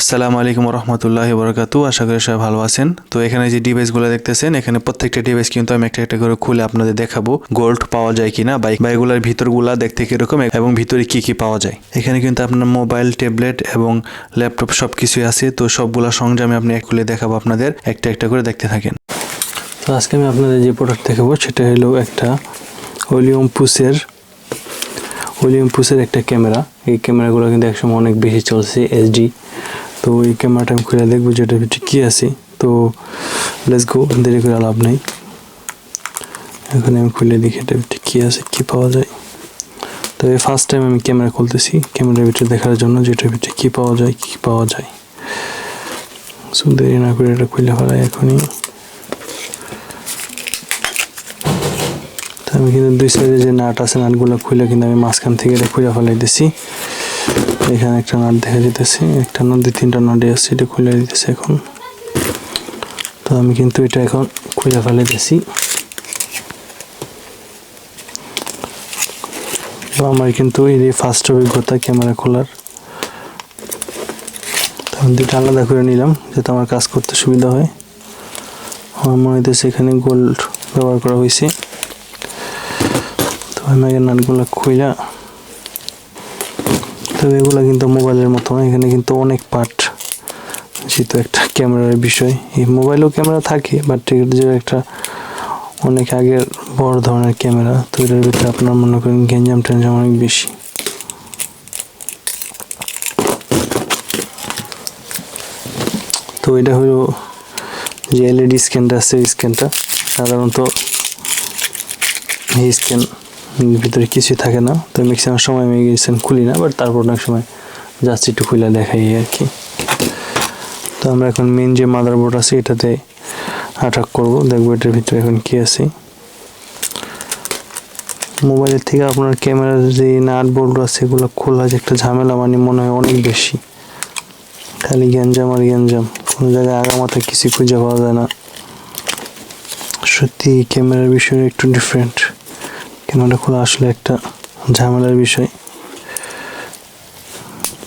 আসসালামু আলাইকুম রহমতুল্লাহ বরকাতু আশা করি সবাই ভালো আছেন। তো এখানে যে ডিভাইসগুলো দেখতেছেন, এখানে প্রত্যেকটা ডিভাইস কিন্তু আমি একটা একটা করে খুলে আপনাদের দেখাবো গোল্ড পাওয়া যায় কিনা বাইক বাইকগুলোর ভিতরগুলা দেখতে কীরকম এবং ভিতরে কি কি পাওয়া যায়। এখানে কিন্তু আপনার মোবাইল ট্যাবলেট এবং ল্যাপটপ সব কিছুই আছে, তো সবগুলা সংযমে আপনি খুলে দেখাবো আপনাদের, একটা একটা করে দেখতে থাকেন। তো আজকে আমি আপনাদের যে প্রোডাক্ট দেখাবো, সেটা হলো একটা ওলিয়ামপুসের ওলিয়ামপুসের একটা ক্যামেরা। এই ক্যামেরাগুলো কিন্তু একসময় অনেক বেশি চলছে এসডি তো এই ক্যামেরাটা আমি খুলে দেখব যে এটার ভিতরে কী আছে। তো লেটস গো দেরি করে লাভ নেই। এখন আমি খুলে দেখি এটার ভিতরে কী আছে, কী পাওয়া যায়। তো এই ফার্স্ট টাইম আমি ক্যামেরা খুলতেছি ক্যামেরার ভিতরে দেখার জন্য যে এটার ভিতরে কী পাওয়া যায়, কী পাওয়া যায়। সো দেরি না করে এটা খুলে ফেলাই এখনই। আমি কিন্তু দুই সাইডে যে নাট আছে, নাটগুলো খুলে কিন্তু আমি মাঝখান থেকে এটা খুলে ফেলাইতেছি। এখানে একটা নাট দেখা যেতেছে একটা নাট, দুই, তিনটা নাটে আছে, এটা খুলে দিতেছে এখন। তো আমি কিন্তু এটা এখন খুলে ফেলাইতেছি। তো আমার কিন্তু এই ফার্স্ট অভিজ্ঞতা ক্যামেরা খোলার, তো আমি আলাদা করে নিলাম, যাতে আমার কাজ করতে সুবিধা হয়। আমার মনে হইতেছে এখানে গোল্ড ব্যবহার করা হয়েছে তো আমি আগে নাটগুলো খুইলা তবে এগুলো কিন্তু মোবাইলের মতো। এখানে কিন্তু অনেক পার্ট যেহেতু একটা ক্যামেরার বিষয়। এই মোবাইলেও ক্যামেরা থাকে বাট যে একটা অনেক আগের বড় ধরনের ক্যামেরা, তো এটার ভিতরে আপনার মনে করেন গেঞ্জাম টেঞ্জাম অনেক বেশি। তো এটা হলো যে এলইডি স্ক্যানটা আছে, ওই স্ক্যানটা সাধারণত এই স্ক্যান ভিতরে কিছুই থাকে না। তো ম্যাক্সিমাম সময় আমি খুলি না বাট তারপর অনেক সময় জাস্ট একটু খুলে দেখাই আর কি তো আমরা এখন মেন যে মাদারবোর্ড আছে, এটাতে আটাক করব। দেখব এটার ভিতরে এখন কি আছে। মোবাইলের থেকে আপনার ক্যামেরার যে নাট বোল্ট আছে, এগুলো খোলা যে একটা ঝামেলা মানে মনে হয় অনেক বেশি। খালি গ্যাঞ্জাম আর গ্যাঞ্জাম। কোনো জায়গায় আগামাথা কিছু খুঁজে পাওয়া যায় না। সত্যি, ক্যামেরার বিষয়ে একটু ডিফারেন্ট ক্যামেরা খোলা আসলে একটা ঝামেলার বিষয়?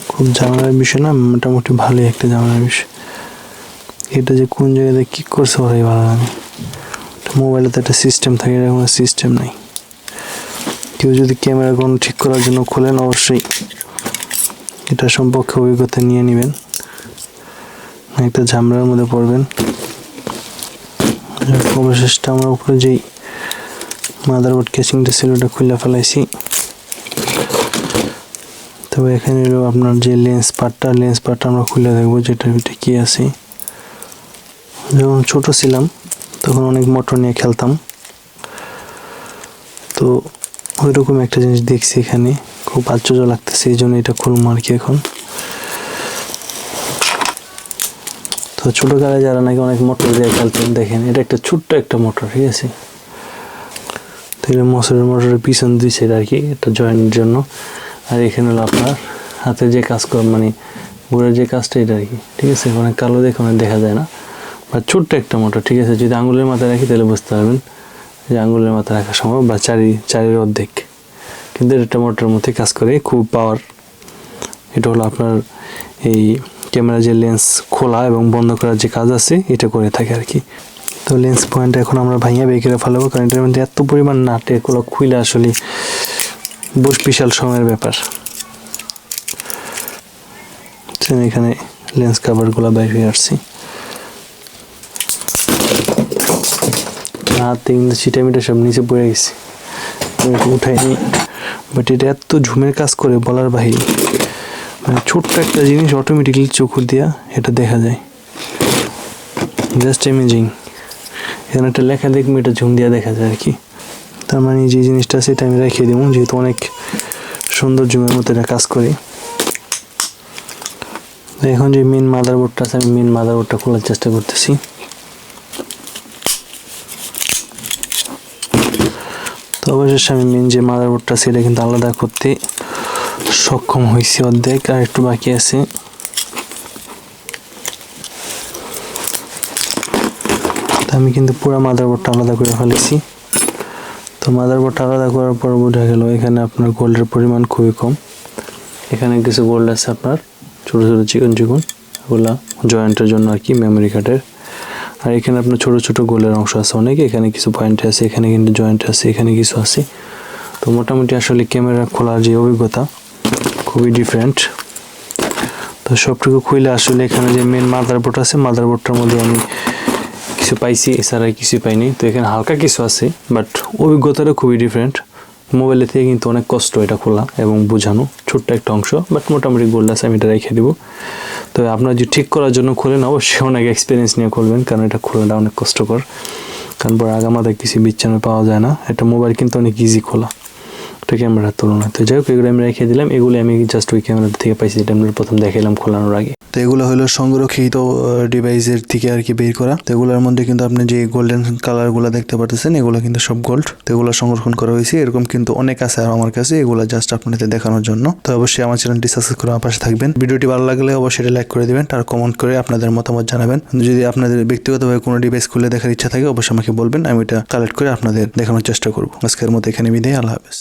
খুব ঝামেলার বিষয় না, মোটামুটি ভালোই একটা ঝামেলার বিষয়। এটা যে কোন জায়গাতে কী করছে ওরাই ভালো জানে মোবাইলে তো একটা সিস্টেম থাকে, এটা কোনো সিস্টেম নাই। কেউ যদি ক্যামেরা কোনো ঠিক করার জন্য খোলেন, অবশ্যই এটা সম্পর্কে অভিজ্ঞতা নিয়ে নেবেন। একটা ঝামেলার মধ্যে পড়বেন। অবশেষটা আমার উপরে যেই মাদারবোর্ড কেসিংটা ছিল, ওটা খুলে ফেলাইছি। তবে এখানে হলো আপনার যে লেন্স পার্টটা লেন্স পার্টটা আমরা খুলে দেখব যেটার ভিতরে কী আছে। যখন ছোট ছিলাম, তখন অনেক মোটর নিয়ে খেলতাম। তো ওই রকম একটা জিনিস দেখছি এখানে, খুব আশ্চর্য লাগতেছে, এই জন্য এটা খুলবো আর কি এখন। তো ছোটোকালে যারা নাকি অনেক মোটর দিয়ে খেলতেন, দেখেন, এটা একটা ছোট্ট একটা মোটর ঠিক আছে? তাহলে মশারের মোটরের পিছন দুই সাইড আর কি, একটা জয়েন্টের জন্য। আর এখানে হলো আপনার হাতে যে কাজ কর মানে ঘুরের যে কাজটা এটা আর কি, ঠিক আছে? অনেক কালো দেখে অনেক দেখা যায় না। বা ছোট্ট একটা মোটর, ঠিক আছে? যদি আঙুলের মাথায় রাখি তাহলে বুঝতে পারবেন যে আঙুলের মাথায় রাখা সম্ভব বা চারি, চারির অর্ধেক। কিন্তু এটা একটা মোটরের মধ্যে কাজ করে, খুব পাওয়ার এটা হলো আপনার এই ক্যামেরা যে লেন্স খোলা এবং বন্ধ করার যে কাজ আছে, এটা করে থাকে আর কি। তো লেন্স পয়েন্ট এখন আমরা ভাইয়া বের ফেলাবো, কারণ এটার মধ্যে এত পরিমাণ নাটে এগুলো খুইলে আসলে বেশ বিশাল সময়ের ব্যাপার। এখানে লেন্স কাভারগুলো বাইর হয়ে আসছি। হাতে কিন্তু ছিটা মিটা সব নিচে পড়ে গেছে। উঠাইনি বাট এটা এত ঝুমের কাজ করে বলার বাহিরে। মানে ছোট্ট একটা জিনিস অটোমেটিকলি চোখ দিয়া এটা দেখা যায়। জাস্ট ইমেজিং এখানে একটা লেখা দেখব, এটা ঝুম দিয়া দেখা যায় আর কি। তার মানে যে জিনিসটা সেটা আমি রেখে দেবো, যেহেতু অনেক সুন্দর জুমের মতো এটা কাজ করে। এখন যে মেন মাদারবোর্ডটা আছে, আমি মেন মাদারবোর্ডটা খোলার চেষ্টা করতেছি। তো অবশেষে আমি মেন যে মাদারবোর্ডটা সেটা কিন্তু আলাদা করতে সক্ষম হয়েছি অর্ধেক, আর একটু বাকি আছে। তো আমি কিন্তু পুরো মাদারবোর্ডটা আলাদা করে ফেলেছি। তো মাদারবোর্ডটা আলাদা করার পর বোঝা গেল এখানে আপনার গোল্ডের পরিমাণ খুবই কম। এখানে কিছু গোল্ড আছে আপনার, ছোটো ছোটো চিকন চিকন, এগুলা জয়েন্টের জন্য আর কি মেমোরি কার্ডের আর এখানে আপনার ছোটো ছোটো গোলের অংশ আছে অনেক, এখানে কিছু পয়েন্ট আছে, এখানে কিন্তু জয়েন্ট আছে, এখানে কিছু আছে। তো মোটামুটি আসলে ক্যামেরা খোলার যে অভিজ্ঞতা খুবই ডিফারেন্ট তো সবটুকু খুলে আসলে এখানে যে মেন মাদারবোর্ড আছে মাদারবোর্ডটার মধ্যে আমি কিছু পাইছি এছাড়া কিছু পাইনি। তো এখানে হালকা কিছু আছে বাট অভিজ্ঞতাটা খুবই ডিফারেন্ট মোবাইলের থেকে কিন্তু অনেক কষ্ট এটা খোলা এবং বোঝানো ছোট্ট একটা অংশ বাট মোটামুটি গোল্ড আছে, আমি এটা রেখে দেবো। তো আপনার যদি ঠিক করার জন্য খোলেন, অবশ্যই অনেক এক্সপিরিয়েন্স নিয়ে খুলবেন, কারণ এটা খোলাটা অনেক কষ্টকর। কারণ পরে আগামাতে কিছু বিচ্ছানো পাওয়া যায় না। এটা মোবাইল কিন্তু অনেক ইজি খোলা। এটা ক্যামেরার তুলনায়। তো যাই হোক এগুলো আমি রেখে দিলাম। এগুলো আমি জাস্ট ওই ক্যামেরা থেকে পাইছি, যেটা আমরা প্রথম দেখালাম খোলানোর আগে। তো এগুলো হলো সংরক্ষিত ডিভাইসের থেকে আর কি বের করা। তো এগুলোর মধ্যে কিন্তু আপনি যে গোল্ডেন কালারগুলো দেখতে পারতেছেন, এগুলো কিন্তু সব গোল্ড তো এগুলো সংরক্ষণ করা হয়েছে। এরকম কিন্তু অনেক আছে আর আমার কাছে। এগুলো জাস্ট আপনাদের দেখানোর জন্য। তো অবশ্যই আমার চ্যানেলটি সাবস্ক্রাইব করে আমার পাশে থাকবেন। ভিডিওটি ভালো লাগলে অবশ্যই লাইক করে দিবেন আর কমেন্ট করে আপনাদের মতামত জানাবেন। যদি আপনাদের ব্যক্তিগতভাবে কোনো ডিভাইস খুলে দেখার ইচ্ছা থাকে, অবশ্যই আমাকে বলবেন। আমি এটা কালেক্ট করে আপনাদের দেখানোর চেষ্টা করব। আজকের মতো এখানে বিদায়। আল্লাহ হাফেজ।